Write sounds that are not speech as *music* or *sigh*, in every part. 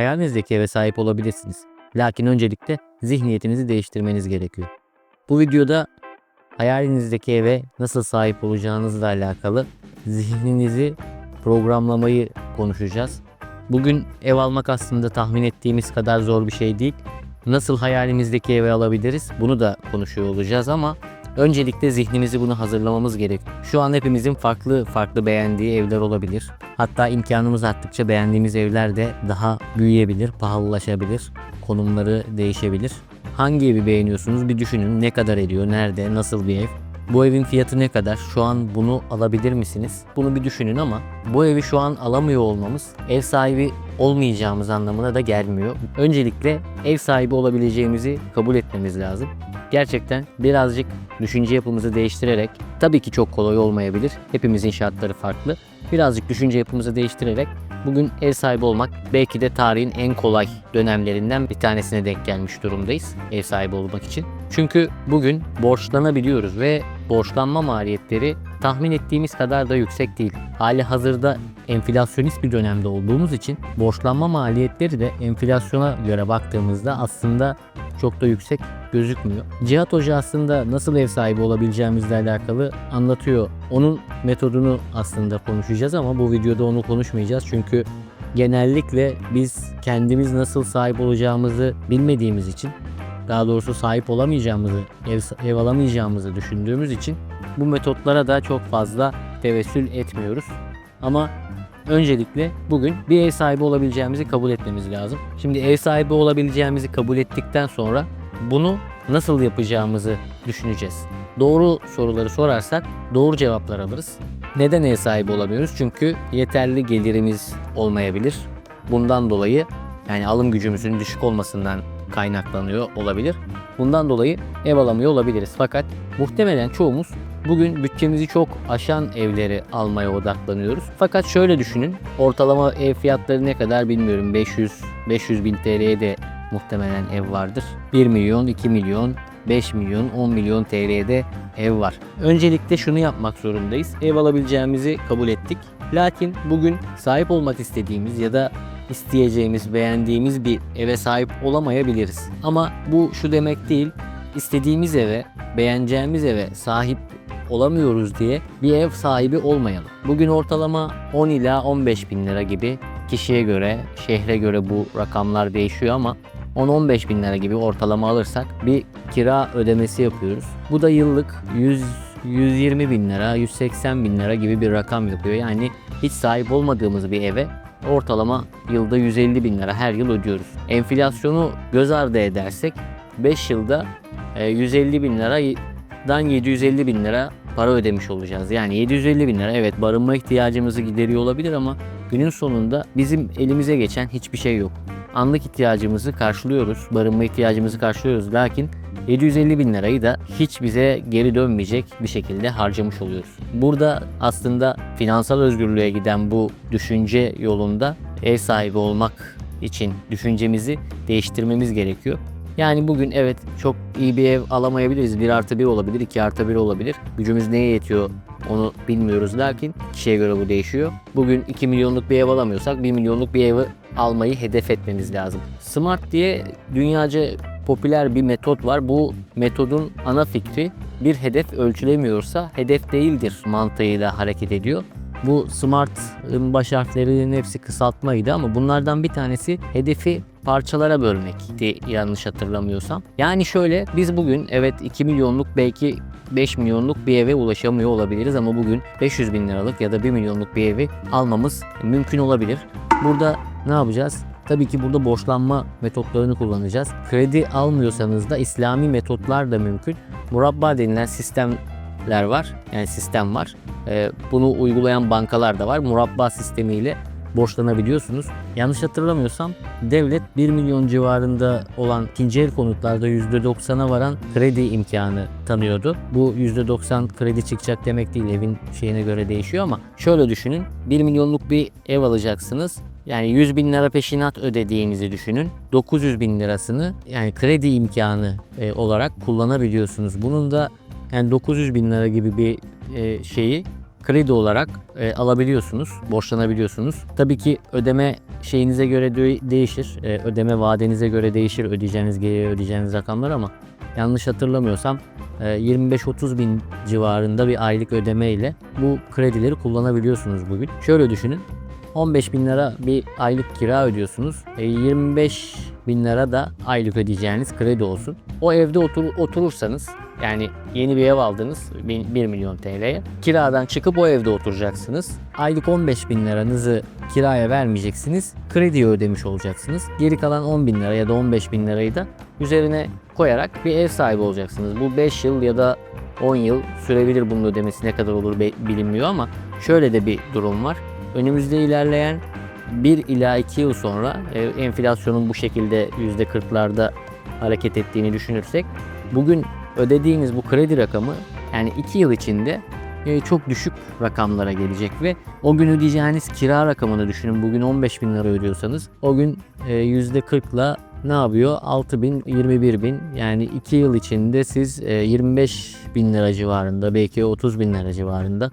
hayalinizdeki eve sahip olabilirsiniz. Lakin öncelikle zihniyetinizi değiştirmeniz gerekiyor. Bu videoda hayalinizdeki eve nasıl sahip olacağınızla alakalı zihninizi programlamayı konuşacağız. Bugün ev almak aslında tahmin ettiğimiz kadar zor bir şey değil. Nasıl hayalimizdeki evi alabiliriz bunu da konuşuyor olacağız ama öncelikle zihnimizi bunu hazırlamamız gerek. Şu an hepimizin farklı farklı beğendiği evler olabilir. Hatta imkanımız arttıkça beğendiğimiz evler de daha büyüyebilir, pahalılaşabilir, konumları değişebilir. Hangi evi beğeniyorsunuz bir düşünün. Ne kadar ediyor, nerede, nasıl bir ev? Bu evin fiyatı ne kadar? Şu an bunu alabilir misiniz? Bunu bir düşünün ama bu evi şu an alamıyor olmamız ev sahibi olmayacağımız anlamına da gelmiyor. Öncelikle ev sahibi olabileceğimizi kabul etmemiz lazım. Gerçekten birazcık düşünce yapımızı değiştirerek tabii ki çok kolay olmayabilir. Hepimizin şartları farklı. Birazcık düşünce yapımızı değiştirerek bugün ev sahibi olmak belki de tarihin en kolay dönemlerinden bir tanesine denk gelmiş durumdayız ev sahibi olmak için. Çünkü bugün borçlanabiliyoruz ve borçlanma maliyetleri tahmin ettiğimiz kadar da yüksek değil. Hali hazırda enflasyonist bir dönemde olduğumuz için borçlanma maliyetleri de enflasyona göre baktığımızda aslında çok da yüksek gözükmüyor. Cihat Hoca aslında nasıl ev sahibi olabileceğimizle alakalı anlatıyor. Onun metodunu aslında konuşacağız ama bu videoda onu konuşmayacağız. Çünkü genellikle biz kendimiz nasıl sahip olacağımızı bilmediğimiz için daha doğrusu sahip olamayacağımızı, ev, ev alamayacağımızı düşündüğümüz için bu metotlara da çok fazla tevessül etmiyoruz. Ama öncelikle bugün bir ev sahibi olabileceğimizi kabul etmemiz lazım. Şimdi ev sahibi olabileceğimizi kabul ettikten sonra bunu nasıl yapacağımızı düşüneceğiz. Doğru soruları sorarsak doğru cevaplar alırız. Neden ev sahibi olamıyoruz? Çünkü yeterli gelirimiz olmayabilir. Bundan dolayı yani alım gücümüzün düşük olmasından kaynaklanıyor olabilir. Bundan dolayı ev alamıyor olabiliriz. Fakat muhtemelen çoğumuz bugün bütçemizi çok aşan evleri almaya odaklanıyoruz. Fakat şöyle düşünün. Ortalama ev fiyatları ne kadar bilmiyorum. 500 500 bin TL'ye de muhtemelen ev vardır. 1 milyon, 2 milyon, 5 milyon, 10 milyon TL'de ev var. Öncelikle şunu yapmak zorundayız. Ev alabileceğimizi kabul ettik. Lakin bugün sahip olmak istediğimiz ya da isteyeceğimiz, beğendiğimiz bir eve sahip olamayabiliriz. Ama bu şu demek değil. istediğimiz eve, beğeneceğimiz eve sahip olamıyoruz diye bir ev sahibi olmayalım. Bugün ortalama 10 ila 15 bin lira gibi kişiye göre, şehre göre bu rakamlar değişiyor ama 10-15 bin lira gibi ortalama alırsak bir kira ödemesi yapıyoruz. Bu da yıllık 100 120 bin lira, 180 bin lira gibi bir rakam yapıyor. Yani hiç sahip olmadığımız bir eve ortalama yılda 150 bin lira her yıl ödüyoruz. Enflasyonu göz ardı edersek 5 yılda e, 150 bin liradan 750 bin lira para ödemiş olacağız. Yani 750 bin lira evet barınma ihtiyacımızı gideriyor olabilir ama günün sonunda bizim elimize geçen hiçbir şey yok. Anlık ihtiyacımızı karşılıyoruz, barınma ihtiyacımızı karşılıyoruz. Lakin 750 bin lirayı da hiç bize geri dönmeyecek bir şekilde harcamış oluyoruz. Burada aslında finansal özgürlüğe giden bu düşünce yolunda ev sahibi olmak için düşüncemizi değiştirmemiz gerekiyor. Yani bugün evet çok iyi bir ev alamayabiliriz. 1 artı 1 olabilir, 2 artı 1 olabilir. Gücümüz neye yetiyor onu bilmiyoruz lakin kişiye göre bu değişiyor. Bugün 2 milyonluk bir ev alamıyorsak 1 milyonluk bir evi almayı hedef etmemiz lazım. Smart diye dünyaca popüler bir metot var. Bu metodun ana fikri bir hedef ölçülemiyorsa hedef değildir mantığıyla hareket ediyor. Bu SMART'ın baş harflerinin hepsi kısaltmaydı ama bunlardan bir tanesi hedefi parçalara bölmekti yanlış hatırlamıyorsam. Yani şöyle biz bugün evet 2 milyonluk belki 5 milyonluk bir eve ulaşamıyor olabiliriz ama bugün 500 bin liralık ya da 1 milyonluk bir evi almamız mümkün olabilir. Burada ne yapacağız? Tabii ki burada borçlanma metotlarını kullanacağız. Kredi almıyorsanız da İslami metotlar da mümkün. Murabba denilen sistemler var. Yani sistem var. Ee, bunu uygulayan bankalar da var. Murabba sistemiyle borçlanabiliyorsunuz. Yanlış hatırlamıyorsam devlet 1 milyon civarında olan ikinci el konutlarda %90'a varan kredi imkanı tanıyordu. Bu %90 kredi çıkacak demek değil evin şeyine göre değişiyor ama şöyle düşünün 1 milyonluk bir ev alacaksınız. Yani 100 bin lira peşinat ödediğinizi düşünün. 900 bin lirasını yani kredi imkanı e, olarak kullanabiliyorsunuz. Bunun da yani 900 bin lira gibi bir e, şeyi kredi olarak e, alabiliyorsunuz, borçlanabiliyorsunuz. Tabii ki ödeme şeyinize göre de- değişir. E, ödeme vadenize göre değişir ödeyeceğiniz geliri ödeyeceğiniz rakamlar ama yanlış hatırlamıyorsam e, 25-30 bin civarında bir aylık ödeme ile bu kredileri kullanabiliyorsunuz bugün. Şöyle düşünün. 15 bin lira bir aylık kira ödüyorsunuz. E, 25 bin lira da aylık ödeyeceğiniz kredi olsun. O evde otur, oturursanız yani yeni bir ev aldınız 1 milyon TL'ye. Kiradan çıkıp o evde oturacaksınız. Aylık 15 bin liranızı kiraya vermeyeceksiniz. Krediyi ödemiş olacaksınız. Geri kalan 10 bin lira ya da 15 bin lirayı da üzerine koyarak bir ev sahibi olacaksınız. Bu 5 yıl ya da 10 yıl sürebilir bunun ödemesi ne kadar olur bilinmiyor ama şöyle de bir durum var. Önümüzde ilerleyen 1 ila 2 yıl sonra e, enflasyonun bu şekilde %40'larda hareket ettiğini düşünürsek bugün ödediğiniz bu kredi rakamı yani 2 yıl içinde e, çok düşük rakamlara gelecek ve o gün ödeyeceğiniz kira rakamını düşünün. Bugün 15 bin lira ödüyorsanız o gün e, %40'la ne yapıyor? 6 bin, 21 bin yani 2 yıl içinde siz e, 25 bin lira civarında belki 30 bin lira civarında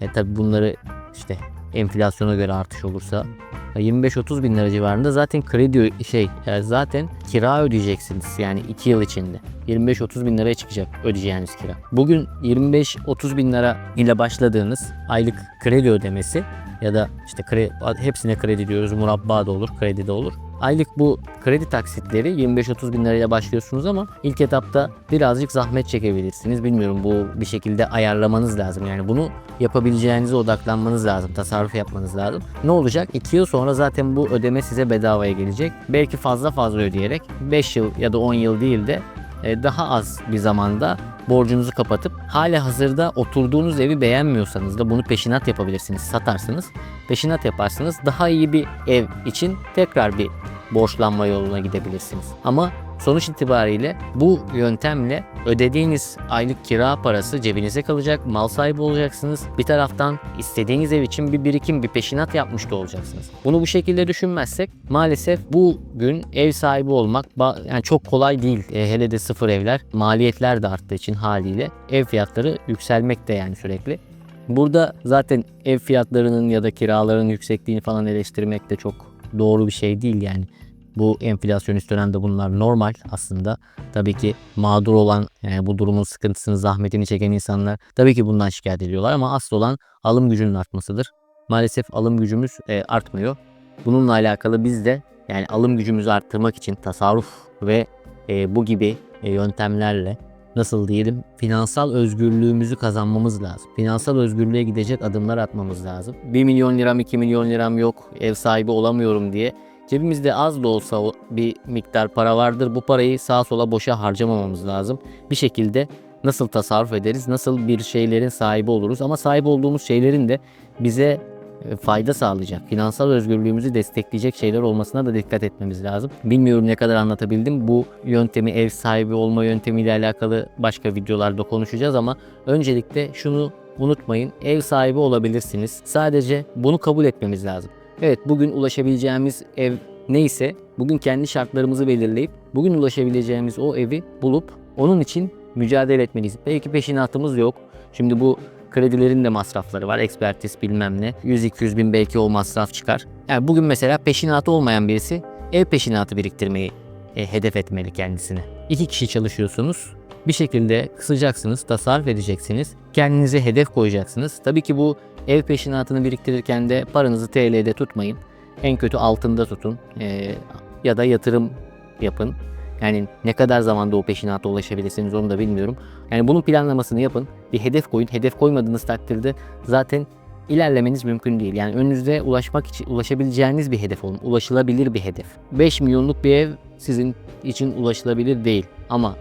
e tabi bunları işte enflasyona göre artış olursa 25-30 bin lira civarında zaten kredi şey zaten kira ödeyeceksiniz yani 2 yıl içinde. 25-30 bin liraya çıkacak ödeyeceğiniz kira. Bugün 25-30 bin lira ile başladığınız aylık kredi ödemesi ya da işte kredi, hepsine kredi diyoruz murabba da olur kredi de olur. Aylık bu kredi taksitleri 25-30 bin lirayla başlıyorsunuz ama ilk etapta birazcık zahmet çekebilirsiniz. Bilmiyorum bu bir şekilde ayarlamanız lazım. Yani bunu yapabileceğinize odaklanmanız lazım. Tasarruf yapmanız lazım. Ne olacak? 2 yıl sonra zaten bu ödeme size bedavaya gelecek. Belki fazla fazla ödeyerek 5 yıl ya da 10 yıl değil de daha az bir zamanda borcunuzu kapatıp hala hazırda oturduğunuz evi beğenmiyorsanız da bunu peşinat yapabilirsiniz. Satarsınız, peşinat yaparsınız. Daha iyi bir ev için tekrar bir borçlanma yoluna gidebilirsiniz. Ama sonuç itibariyle bu yöntemle ödediğiniz aylık kira parası cebinize kalacak, mal sahibi olacaksınız. Bir taraftan istediğiniz ev için bir birikim, bir peşinat yapmış da olacaksınız. Bunu bu şekilde düşünmezsek maalesef bugün ev sahibi olmak yani çok kolay değil. E, hele de sıfır evler, maliyetler de arttığı için haliyle ev fiyatları yükselmekte yani sürekli. Burada zaten ev fiyatlarının ya da kiraların yüksekliğini falan eleştirmek de çok doğru bir şey değil yani. Bu enflasyonist dönemde bunlar normal aslında. Tabii ki mağdur olan yani bu durumun sıkıntısını, zahmetini çeken insanlar tabii ki bundan şikayet ediyorlar ama asıl olan alım gücünün artmasıdır. Maalesef alım gücümüz e, artmıyor. Bununla alakalı biz de yani alım gücümüzü arttırmak için tasarruf ve e, bu gibi e, yöntemlerle nasıl diyelim finansal özgürlüğümüzü kazanmamız lazım. Finansal özgürlüğe gidecek adımlar atmamız lazım. 1 milyon liram 2 milyon liram yok ev sahibi olamıyorum diye cebimizde az da olsa bir miktar para vardır. Bu parayı sağa sola boşa harcamamamız lazım. Bir şekilde nasıl tasarruf ederiz, nasıl bir şeylerin sahibi oluruz ama sahip olduğumuz şeylerin de bize e, fayda sağlayacak, finansal özgürlüğümüzü destekleyecek şeyler olmasına da dikkat etmemiz lazım. Bilmiyorum ne kadar anlatabildim. Bu yöntemi ev sahibi olma yöntemiyle alakalı başka videolarda konuşacağız ama öncelikle şunu unutmayın. Ev sahibi olabilirsiniz. Sadece bunu kabul etmemiz lazım. Evet bugün ulaşabileceğimiz ev neyse bugün kendi şartlarımızı belirleyip bugün ulaşabileceğimiz o evi bulup onun için mücadele etmeliyiz. Belki peşinatımız yok. Şimdi bu kredilerin de masrafları var. Ekspertiz bilmem ne. 100-200 bin belki o masraf çıkar. Yani bugün mesela peşinatı olmayan birisi ev peşinatı biriktirmeyi e, hedef etmeli kendisine. İki kişi çalışıyorsunuz. Bir şekilde kısacaksınız, tasarruf edeceksiniz. Kendinize hedef koyacaksınız. Tabii ki bu ev peşinatını biriktirirken de paranızı TL'de tutmayın. En kötü altında tutun e, ya da yatırım yapın. Yani ne kadar zamanda o peşinata ulaşabilirsiniz onu da bilmiyorum. Yani bunun planlamasını yapın. Bir hedef koyun. Hedef koymadığınız takdirde zaten ilerlemeniz mümkün değil. Yani önünüzde ulaşmak için ulaşabileceğiniz bir hedef olun. Ulaşılabilir bir hedef. 5 milyonluk bir ev sizin için ulaşılabilir değil. Ama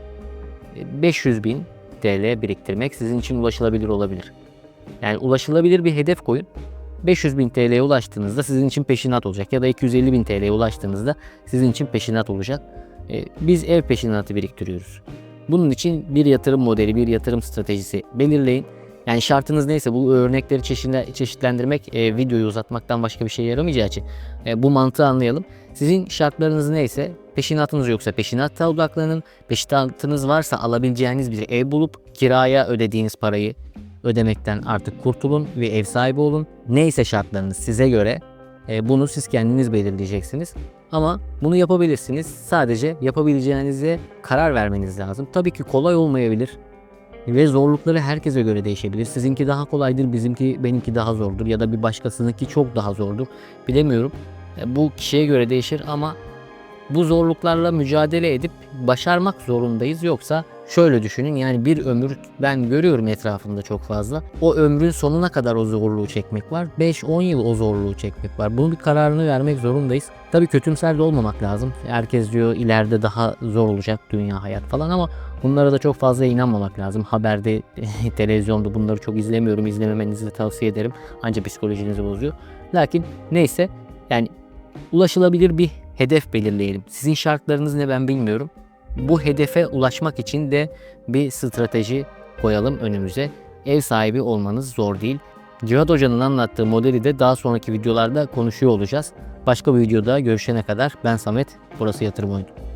500 bin TL biriktirmek sizin için ulaşılabilir olabilir. Yani ulaşılabilir bir hedef koyun. 500 bin TL'ye ulaştığınızda sizin için peşinat olacak ya da 250 bin TL'ye ulaştığınızda sizin için peşinat olacak. E, biz ev peşinatı biriktiriyoruz. Bunun için bir yatırım modeli, bir yatırım stratejisi belirleyin. Yani şartınız neyse bu örnekleri çeşitlen- çeşitlendirmek e, videoyu uzatmaktan başka bir şey yaramayacağı için e, bu mantığı anlayalım. Sizin şartlarınız neyse peşinatınız yoksa peşinatta odaklanın. Peşinatınız varsa alabileceğiniz bir ev bulup kiraya ödediğiniz parayı ödemekten artık kurtulun ve ev sahibi olun. Neyse şartlarınız size göre E, bunu siz kendiniz belirleyeceksiniz. Ama bunu yapabilirsiniz. Sadece yapabileceğinize karar vermeniz lazım. Tabii ki kolay olmayabilir. Ve zorlukları herkese göre değişebilir. Sizinki daha kolaydır, bizimki benimki daha zordur ya da bir başkasınınki çok daha zordur. Bilemiyorum. E, Bu kişiye göre değişir ama bu zorluklarla mücadele edip başarmak zorundayız. Yoksa şöyle düşünün yani bir ömür ben görüyorum etrafımda çok fazla. O ömrün sonuna kadar o zorluğu çekmek var. 5-10 yıl o zorluğu çekmek var. Bunun bir kararını vermek zorundayız. Tabii kötümser de olmamak lazım. Herkes diyor ileride daha zor olacak dünya hayat falan ama bunlara da çok fazla inanmamak lazım. Haberde, *laughs* televizyonda bunları çok izlemiyorum. İzlememenizi de tavsiye ederim. Ancak psikolojinizi bozuyor. Lakin neyse yani ulaşılabilir bir hedef belirleyelim. Sizin şartlarınız ne ben bilmiyorum. Bu hedefe ulaşmak için de bir strateji koyalım önümüze. Ev sahibi olmanız zor değil. Cihat Hoca'nın anlattığı modeli de daha sonraki videolarda konuşuyor olacağız. Başka bir videoda görüşene kadar ben Samet, burası Yatırım Oyunu.